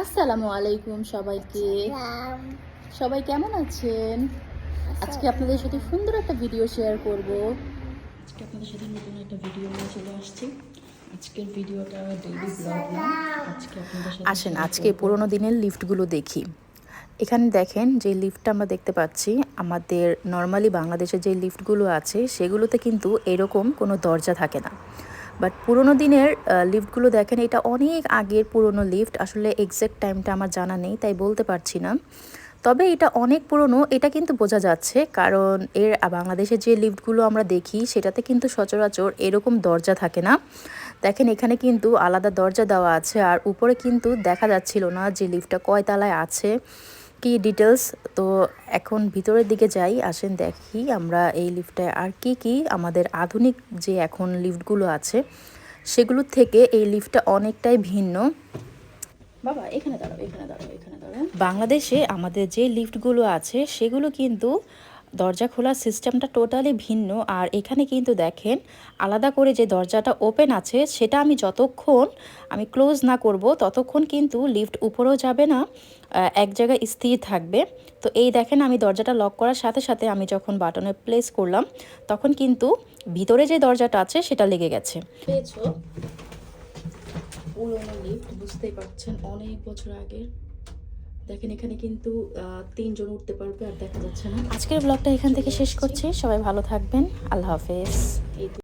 আসসালামু আলাইকুম সবাইকে। সবাই কেমন আছেন? আজকে আপনাদের সাথে সুন্দর একটা ভিডিও শেয়ার করব। আজকে আপনাদের সাথে নতুন একটা ভিডিও নিয়ে চলে আসছি। আজকের ভিডিওটা ডেইলি ব্লগ না। আজকে আপনাদের সাথে আসেন আজকে পুরোনো দিনের লিফটগুলো দেখি। এখানে দেখেন যে লিফটটা আমরা দেখতে পাচ্ছি আমাদের নর্মালি বাংলাদেশে যে লিফটগুলো আছে সেগুলোতে কিন্তু এরকম কোনো দরজা থাকে না। বাট পুরোনো দিনের লিফটগুলো দেখেন, এটা অনেক আগের পুরনো লিফট আসলে এক্স্যাক্ট টাইমটা আমার জানা নেই, তাই বলতে পারছি না। তবে এটা অনেক পুরনো, এটা কিন্তু বোঝা যাচ্ছে। কারণ এর বাংলাদেশে যে লিফটগুলো আমরা দেখি, সেটাতে কিন্তু সচরাচর এরকম দরজা থাকে না। দেখেন, এখানে কিন্তু আলাদা দরজা দেওয়া আছে, আর উপরে কিন্তু দেখা যাচ্ছিল না যে লিফটটা কয় তালায় আছে। কি ডিটেলস তো এখন ভিতরের দিকে যাই, আসেন দেখি আমরা এই লিফটটায় আর কি কি আমাদের আধুনিক যে এখন লিফটগুলো আছে সেগুলোর থেকে এই লিফটটা অনেকটাই ভিন্ন। বাবা, এখানে দাঁড়াও এখানে দাঁড়াও এখানে দাঁড়াও। বাংলাদেশে আমাদের যে লিফটগুলো আছে, সেগুলো কিন্তু দরজা খোলার সিস্টেমটা টোটালি ভিন্ন। আর এখানে কিন্তু দেখেন, আলাদা করে যে দরজাটা ওপেন আছে, সেটা আমি যতক্ষণ আমি ক্লোজ না করব, ততক্ষণ কিন্তু লিফট উপরেও যাবে না এক জায়গায় স্থির থাকবে। তো এই দেখেন, আমি দরজাটা লক করার সাথে সাথে আমি যখন বাটনে প্লেস করলাম, তখন কিন্তু ভিতরে যে দরজাটা আছে, সেটা লেগে গেছে। পুরোনো লিফট বুঝতেই পারছেন, অনেক বছর আগের। দেখেন এখানে কিন্তু আহ, তিনজন উঠতে পারবে আর দেখা যাচ্ছে না। আজকের ব্লগটা এখান থেকে শেষ করছি। সবাই ভালো থাকবেন। আল্লাহ হাফেজ। এই